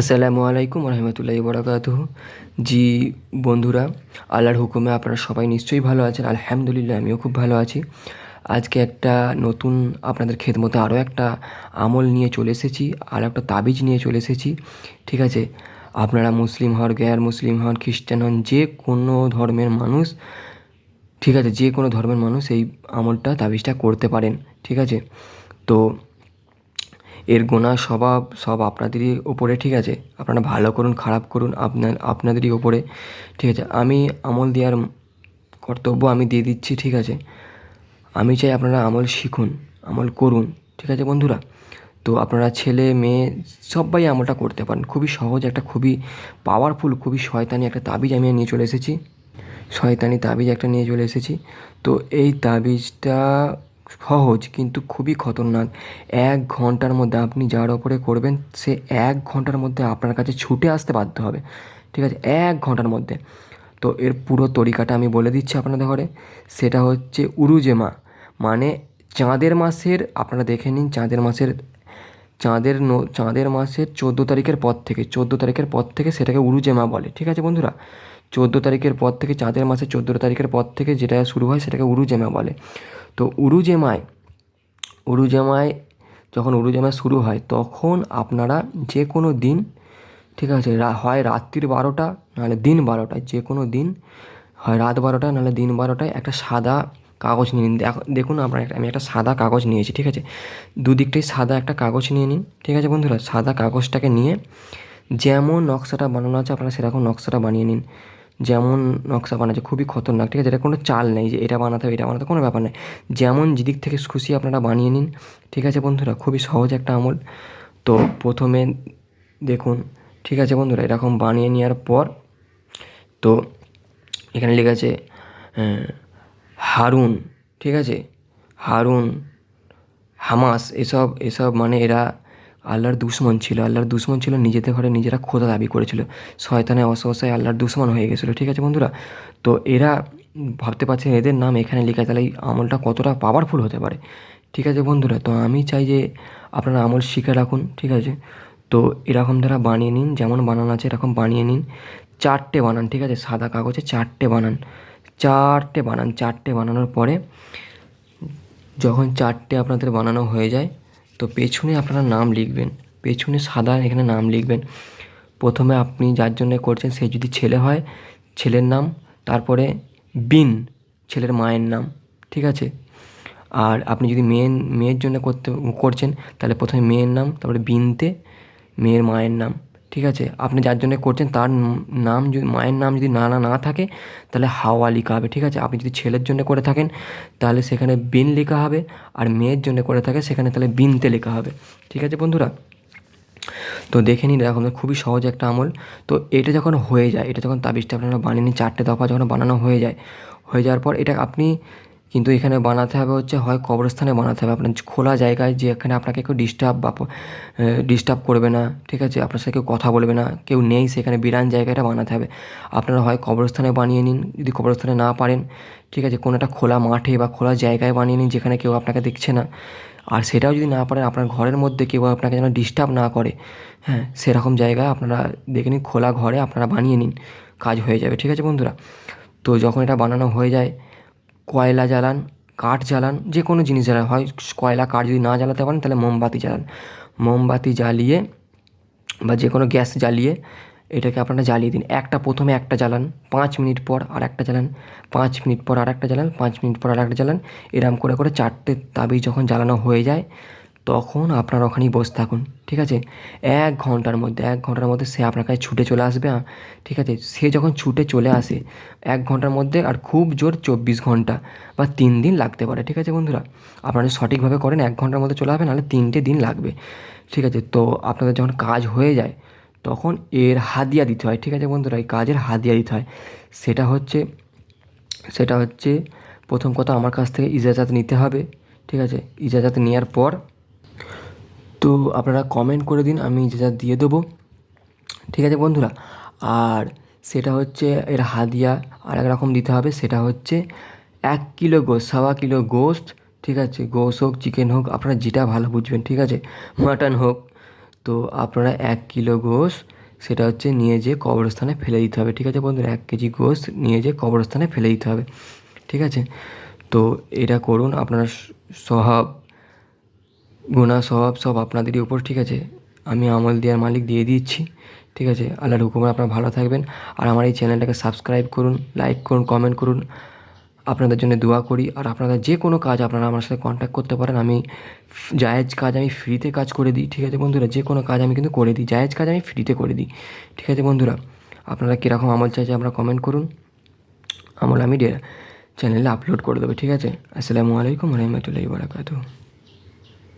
আসসালামু আলাইকুম রহমতুল্লাহি বরাকাত জি বন্ধুরা, আল্লাহর হুকুমে আপনারা সবাই নিশ্চয়ই ভালো আছেন, আলহামদুলিল্লাহ আমিও খুব ভালো আছি। আজকে একটা নতুন আপনাদের খেদমতে আরও একটা আমল নিয়ে চলে এসেছি, আর একটা তাবিজ নিয়ে চলে এসেছি, ঠিক আছে? আপনারা মুসলিম হন, গ্যার মুসলিম হন, খ্রিস্টান হন, যে কোনো ধর্মের মানুষ, ঠিক আছে? যে কোনো ধর্মের মানুষ এই আমলটা, তাবিজটা করতে পারেন, ঠিক আছে? তো এর গোনা স্বভাব সব আপনাদেরই ওপরে ঠিক আছে? আপনারা ভালো করুন, খারাপ করুন, আপনার, আপনাদেরই ওপরে ঠিক আছে? আমি আমল দেওয়ার কর্তব্য আমি দিয়ে দিচ্ছি, ঠিক আছে? আমি চাই আপনারা আমল শিখুন, আমল করুন, ঠিক আছে বন্ধুরা? তো আপনারা ছেলে, মেয়ে, সবাই আমলটা করতে পারেন। খুবই সহজ একটা, খুবই পাওয়ারফুল খুবই শয়তানি একটা তাবিজ আমি নিয়ে চলে এসেছি। শয়তানি তাবিজ একটা নিয়ে চলে এসেছি। তো এই তাবিজটা সহজ, কিন্তু খুবই খতরনাক। এক ঘণ্টার মধ্যে আপনি যার ওপরে করবেন, সে এক ঘণ্টার মধ্যে আপনার কাছে ছুটে আসতে বাধ্য হবে। ঠিক আছে? এক ঘণ্টার মধ্যে। তো এর পুরো তরিকাটা আমি বলে দিচ্ছি আপনাদের ঘরে। সেটা হচ্ছে উরুজেমা। মানে চাঁদের মাসের, আপনারা দেখে নিন চাঁদের মাসের, চাঁদের ন- চাঁদের মাসের চোদ্দ তারিখের পর থেকে, চোদ্দ তারিখের পর থেকে সেটাকে উরুজেমা বলে। ঠিক আছে বন্ধুরা? চোদ্দ তারিখের পর থেকে, চাঁদের মাসের চোদ্দ তারিখের পর থেকে যেটা শুরু হয় সেটাকে উরুজেমা বলে। তো উরুজেমায় উরুজেমায় যখন উরুজেমা শুরু হয়, তখন আপনারা যে কোনো দিন, ঠিক আছে হয় রাত্রির বারোটা, নাহলে দিন বারোটায় যে কোনো দিন, হয় রাত বারোটা, নাহলে দিন বারোটায় একটা সাদা কাগজ নিয়ে নিন। দেখ- দেখুন আপনার আমি একটা সাদা কাগজ নিয়েছি, ঠিক আছে? দুদিকটাই সাদা একটা কাগজ নিয়ে নিন, ঠিক আছে বন্ধুরা? সাদা কাগজটাকে নিয়ে যেমন নকশাটা বানানো আছে, আপনারা সেরকম নকশাটা বানিয়ে নিন। যেমন নকশা বানাচ্ছে, খুবই খতরনাক, ঠিক আছে? এটা কোনো চাল নেই যে এটা বানাতে হবে, এটা বানাতে কোনো ব্যাপার নেই। যেমন যেদিক থেকে খুশি আপনারা বানিয়ে নিন, ঠিক আছে বন্ধুরা? খুবই সহজ একটা আমল। তো প্রথমে দেখুন, ঠিক আছে বন্ধুরা? এরকম বানিয়ে নেওয়ার পর, তো এখানে লেখা আছে হারুন, ঠিক আছে? হারুন, হামাস, এসব এসব মানে এরা আল্লাহর দুশ্মন ছিল, আল্লাহর দুশ্মন ছিল, নিজেদের ঘরে নিজেরা খোদা দাবি করেছিল। শয়তানে অসহসায় আল্লাহর দুশ্মন হয়ে গেছিল, ঠিক আছে বন্ধুরা? তো এরা ভাবতে পারছেন এদের নাম এখানে লেখা, তাহলে এই আমলটা কতটা পাওয়ারফুল হতে পারে? ঠিক আছে বন্ধুরা, তো আমি চাই যে আপনারা আমল শিখে রাখুন, ঠিক আছে? তো এরকম দ্বারা বানিয়ে নিন, যেমন বানানো আছে এরকম বানিয়ে নিন। চারটে বানান, ঠিক আছে? সাদা কাগজে চারটে বানান। চারটে বানান, চারটে বানানোর পরে যখন চারটে আপনাদের বানানো হয়ে যায় তো পেছনে আপনারা নাম লিখবেন, পেছনে সাদা এখানে নাম লিখবেন। প্রথমে আপনি যার জন্য করছেন সে যদি ছেলে হয়, ছেলের নাম, তারপরে বিন, ছেলের মায়ের নাম, ঠিক আছে? আর আপনি যদি মেয়ের মেয়ের জন্য করতে, করছেন, তাহলে প্রথমে মেয়ের নাম, তারপরে বিনতে মেয়ের মায়ের নাম। ঠিক আছে? আপনি যার জন্য করছেন, তার নাম যদি, মায়ের নাম যদি না না না থাকে, তাহলে হাওয়া লেখা হবে ঠিক আছে? আপনি যদি ছেলের জন্য করে থাকেন, তাহলে সেখানে বিন লেখা হবে, আর মেয়ের জন্য করে থাকে, সেখানে তাহলে বিনতে লেখা হবে, ঠিক আছে বন্ধুরা? তো দেখে নিন এরকম খুবই সহজ একটা আমল। তো এটা যখন হয়ে যায়, এটা যখন তাবিজটা আপনারা বানিয়ে নিন, চারটে দফা যখন বানানো হয়ে যায়, হয়ে যাওয়ার পর এটা আপনি কিন্তু এখানে বানাতে হবে হচ্ছে, হয় কবরস্থানে বানাতে হবে। আপনার খোলা জায়গায় যে এখানে আপনাকে কেউ ডিস্টার্ব বা ডিস্টার্ব করবে না, ঠিক আছে? আপনার সাথে কেউ কথা বলবে না, কেউ নেই, সেখানে বিরান জায়গাটা বানাতে হবে। আপনারা হয় কবরস্থানে বানিয়ে নিন, যদি কবরস্থানে না পারেন, ঠিক আছে? কোনো একটা খোলা মাঠে বা খোলা জায়গায় বানিয়ে নিন, যেখানে কেউ আপনাকে দেখছে না। আর সেটাও যদি না পারেন, আপনার ঘরের মধ্যে কেউ আপনাকে যেন ডিস্টার্ব না করে হ্যাঁ? সেরকম জায়গায় আপনারা দেখে নিন, খোলা ঘরে আপনারা বানিয়ে নিন, কাজ হয়ে যাবে, ঠিক আছে বন্ধুরা? তো যখন এটা বানানো হয়ে যায় কয়লা জ্বালান, কাঠ জ্বালান, যে কোনো জিনিস জ্বালান। হয় কয়লা, কাঠ যদি না জ্বালাতে পারেন, তাহলে মোমবাতি জ্বালান। মোমবাতি জ্বালিয়ে বা যে কোনো গ্যাস জ্বালিয়ে এটাকে আপনারা জ্বালিয়ে দিন। একটা প্রথমে একটা জ্বালান, পাঁচ মিনিট পর আর একটা জ্বালান, পাঁচ মিনিট পর আর একটা জ্বালান, পাঁচ মিনিট পর আর একটা জ্বালান। এরম করে করে চারটে তাবিজ যখন জ্বালানো হয়ে যায় তখন আপনারা ওখানেই বসে থাকুন ঠিক আছে? এক ঘণ্টার মধ্যে এক ঘণ্টার মধ্যে সে আপনার কাছে ছুটে চলে আসবে আ, ঠিক আছে? সে যখন ছুটে চলে আসে এক ঘণ্টার মধ্যে আর খুব জোর চব্বিশ ঘণ্টা বা তিন দিন লাগতে পারে ঠিক আছে বন্ধুরা? আপনারা সঠিকভাবে করেন এক ঘণ্টার মধ্যে চলে আসবে নাহলে তিনটে দিন লাগবে ঠিক আছে? তো আপনাদের যখন কাজ হয়ে যায় তখন এর হাদিয়া দিতে হয় ঠিক আছে বন্ধুরা? এই কাজের হাদিয়া দিতে হয়। সেটা হচ্ছে সেটা হচ্ছে প্রথম কথা আমার কাছ থেকে ইজাজাত নিতে হবে ঠিক আছে? ইজাজাত নেওয়ার পর তো আপনারা কমেন্ট করে দিন, আমি ইজাজাত দিয়ে দেবো। ঠিক আছে বন্ধুরা? আর সেটা হচ্ছে এর হাদিয়া আর এক রকম দিতে হবে, সেটা হচ্ছে এক কিলো গোস্ত সাওয়া কিলো গোস্ত, ঠিক আছে? গোস হোক চিকেন হোক, আপনারা যেটা ভালো বুঝবেন, ঠিক আছে? মাটন হোক। তো আপনারা এক কিলো গোস সেটা হচ্ছে নিয়ে যেয়ে কবরস্থানে ফেলে দিতে হবে, ঠিক আছে বন্ধুরা? এক কেজি গোস নিয়ে যেয়ে কবরস্থানে ফেলে দিতে হবে, ঠিক আছে? তো এটা করুন, আপনারা স- স্বভাব গুণা স্বভাব সব আপনাদেরই উপর, ঠিক আছে? আমি আমল দেওয়ার মালিক দিয়ে দিচ্ছি, ঠিক আছে? আল্লাহর হুকুমে আপনারা ভালো থাকবেন। আর আমার এই চ্যানেলটাকে সাবস্ক্রাইব করুন লাইক করুন কমেন্ট করুন। আপনাদের জন্য দোয়া করি। আর আপনারা যে কোনো কাজ আপনারা আমার সাথে কন্ট্যাক্ট করতে পারেন। আমি জায়েজ কাজ আমি ফ্রিতে কাজ করে দিই, ঠিক আছে বন্ধুরা? যে কোনো কাজ আমি কিন্তু করে দিই। জায়েজ কাজ আমি ফ্রিতে করে দিই, ঠিক আছে বন্ধুরা? আপনারা কীরকম আমল চাইছে আপনারা কমেন্ট করুন। আমল আমি চ্যানেলে আপলোড করে দেবো, ঠিক আছে? আসসালামু আলাইকুম রহমতুল্লাহি বারাকাতুহু।